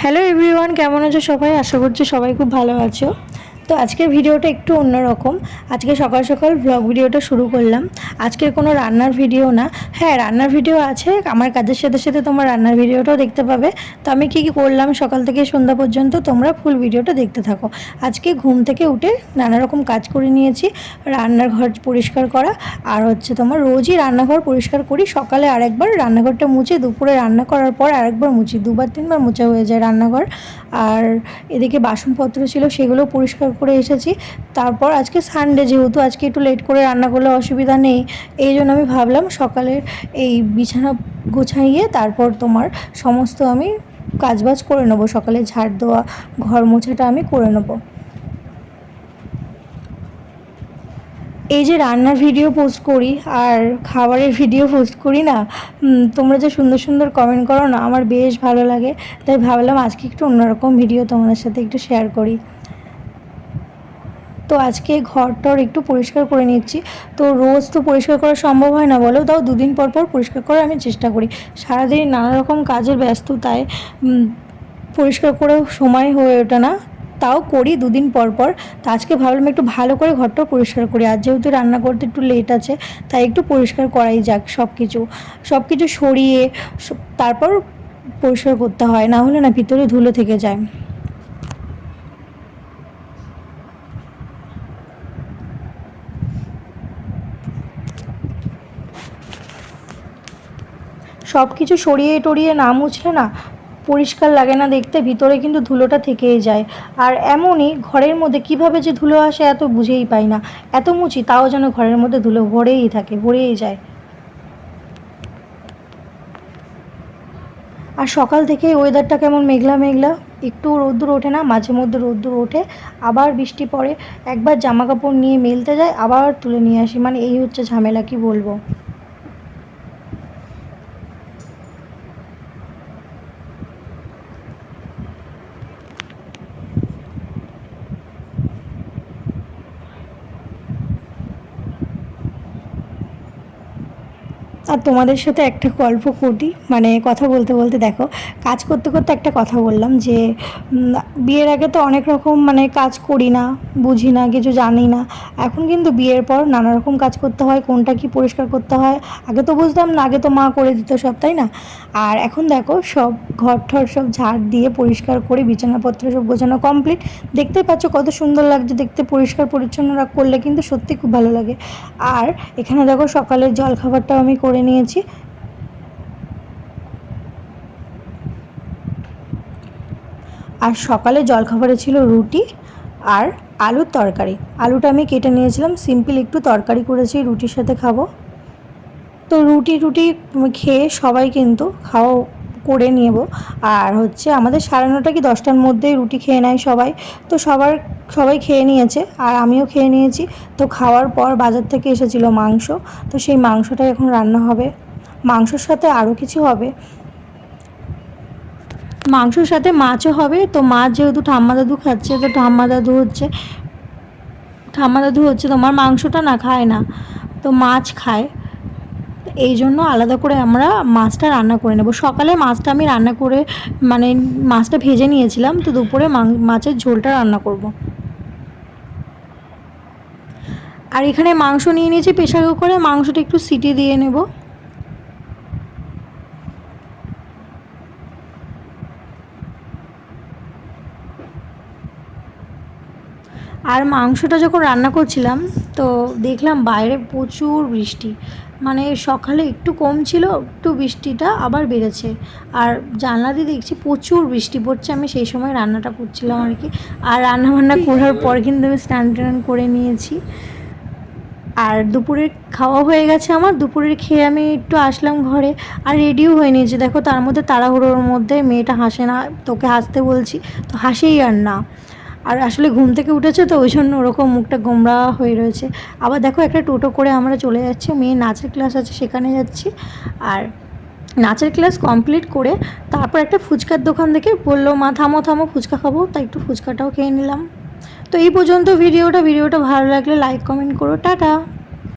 Hello everyone কেমন আছো সবাই? আশা করছি সবাই খুব ভালো আছো। তো আজকের ভিডিওটা একটু অন্যরকম। আজকে সকাল সকাল ব্লগ ভিডিওটা শুরু করলাম। আজকের কোনো রান্নার ভিডিও না। হ্যাঁ রান্নার ভিডিও আছে। আমার কাজের সাথে সাথে তোমার রান্নার ভিডিওটাও দেখতে পাবে। তো আমি কী কী করলাম সকাল থেকে সন্ধ্যা পর্যন্ত তোমরা ফুল ভিডিওটা দেখতে থাকো। আজকে ঘুম থেকে উঠে নানা রকম কাজ করে নিয়েছি। রান্নার ঘর পরিষ্কার করা। আর হচ্ছে তোমার রোজই রান্নাঘর পরিষ্কার করি। সকালে আরেকবার রান্নাঘরটা মুছে, দুপুরে রান্না করার পর আরেকবার মুছি। দুবার, তিনবার মোছা হয়ে যায় রান্নাঘর। আর এদিকে বাসনপত্র ছিল সেগুলো পরিষ্কার করে এসেছি। তারপর আজকে সানডে যেহেতু আজকে একটু লেট করে রান্না করলে অসুবিধা নেই, এই জন্য আমি ভাবলাম সকালের এই বিছানা গোছাইয়ে তারপর তোমার সমস্ত আমি কাজবাজ করে নেব, সকালে ঝাড় দেওয়া, ঘর মোছাটা আমি করে নেব। এই যে রান্নার ভিডিও পোস্ট করি আর খাবারের ভিডিও পোস্ট করি না তোমরা যে সুন্দর সুন্দর কমেন্ট করো না, আমার বেশ ভালো লাগে। তাই ভাবলাম আজকে একটু অন্যরকম ভিডিও তোমাদের সাথে একটু শেয়ার করি। তো আজকে ঘরটর একটু পরিষ্কার করে নিচ্ছি। তো রোজ তো পরিষ্কার করা সম্ভব হয় না বলো, তাও দুদিন পর পর পরিষ্কার করার আমি চেষ্টা করি। সারাদিন নানা রকম কাজের ব্যস্ততায় পরিষ্কার করেও সময় হয়ে ওঠে না, তাও করি দুদিন পর পর। তো আজকে ভাবলাম একটু ভালো করে ঘরটা পরিষ্কার করি, আর যেহেতু রান্না করতে একটু লেট আছে, তাই একটু পরিষ্কার করাই যাক সব কিছু সব কিছু সরিয়ে তারপর পরিষ্কার করতে হয়, না হলে না ভিতরে ধুলো থেকে যায়। সব কিছু সরিয়ে টরিয়ে না মুছলে না পরিষ্কার লাগে না দেখতে, ভিতরে কিন্তু ধুলোটা থেকেই যায়। আর এমনই ঘরের মধ্যে কীভাবে যে ধুলো আসে এত বুঝেই পাই না। এত মুছি তাও যেন ঘরের মধ্যে ধুলো ভরেই থাকে, ভরেই যায়। আর সকাল থেকে ওয়েদারটা কেমন মেঘলা মেঘলা? একটু রোদ্দুর ওঠে না, মাঝে মধ্যে রোদ্দুর ওঠে। আবার বৃষ্টি পড়ে। একবার জামা কাপড় নিয়ে মেলতে যায় আবার তুলে নিয়ে আসি। মানে এই হচ্ছে ঝামেলা, কি বলব? আর তোমাদের সাথে একটা গল্প করি। মানে কথা বলতে বলতে দেখো, কাজ করতে করতে একটা কথা বললাম যে বিয়ের আগে তো অনেক রকম মানে কাজ করি না, বুঝি না, কিছু জানি না। এখন কিন্তু বিয়ের পর নানা রকম কাজ করতে হয়, কোনটা কি পরিষ্কার করতে হয়, আগে তো বুঝতাম না, আগে তো মা করে দিত সব, তাই না? আর এখন দেখো সব ঘর ঠর সব ঝাড় দিয়ে পরিষ্কার করে বিছানাপত্র সব গোছানো কমপ্লিট দেখতেই পাচ্ছ কত সুন্দর লাগছে, দেখতে পরিষ্কার পরিচ্ছন্ন করলে কিন্তু সত্যি খুব ভালো লাগে। আর এখানে দেখো সকালের জল খাবারটাও আমি করে নিয়েছি। আর সকালে জলখাবারে ছিল রুটি আর আলুর তরকারি। আলুটা আমি কেটে নিয়েছিলাম, সিম্পল একটু তরকারি করেছি, রুটির সাথে খাব। তো রুটি রুটি খেয়ে সবাই কিন্তু খাওয়া করে নেব। আর হচ্ছে আমাদের সাড়ে নটা কি দশটার মধ্যেই রুটি খেয়ে নেয় সবাই। তো সবার, সবাই খেয়ে নিয়েছে, আর আমিও খেয়ে নিয়েছি। তো খাওয়ার পর বাজার থেকে এসেছিল মাংস। তো সেই মাংসটাই এখন রান্না হবে। মাংসর সাথে আরও কিছু হবে। মাংসর সাথে মাছও হবে। তো মাছ যেহেতু ঠাম্মা দাদু খাচ্ছে, তো ঠাম্মা দাদু হচ্ছে, ঠাম্মা দাদু হচ্ছে তোমার মাংসটা না খায় না, তো মাছ খায়। এই জন্য আলাদা করে আমরা মাছটা রান্না করে নেব। সকালে মাছটা আমি রান্না করে মানে মাছটা ভেজে নিয়েছিলাম, তো দুপুরে মাছের ঝোলটা রান্না করব। আর এখানে মাংস নিয়ে নিয়েছি প্রেশার কুকারে মাংসটা একটু সিটি দিয়ে নেব। আর মাংসটা যখন রান্না করছিলাম, তো দেখলাম বাইরে প্রচুর বৃষ্টি। মানে সকালে একটু কম ছিল, একটু বৃষ্টিটা আবার বেড়েছে। আর জানলা দিয়ে দেখছি প্রচুর বৃষ্টি পড়ছে, আমি সেই সময় রান্নাটা করছিলাম আর কি। আর রান্না বান্না করার পর কিন্তু আমি স্নান টান করে নিয়েছি। আর দুপুরের খাওয়া হয়ে গেছে আমার, দুপুরের খেয়ে আমি একটু আসলাম ঘরে। আর রেডিও হয়ে নিয়েছি দেখো, তার মধ্যে তাড়াহুড়োর মধ্যে মেয়েটা হাসে না, তোকে হাসতে বলছি, তো হাসেই আর না। আর আসলে ঘুম থেকে উঠেছে তো ওই জন্য ওরকম মুখটা গোমরা হয়ে রয়েছে। আবার দেখো একটা টোটো করে আমরা চলে যাচ্ছি মেয়ে নাচের ক্লাস আছে, সেখানে যাচ্ছি। আর নাচের ক্লাস কমপ্লিট করে তারপর একটা ফুচকার দোকান থেকে বলল, মা, থামো থামো, ফুচকা খাব। তাই একটু ফুচকাটাও খেয়ে নিলাম। তো এই পর্যন্ত ভিডিওটা ভিডিওটা ভালো লাগলে লাইক কমেন্ট করো। টাটা!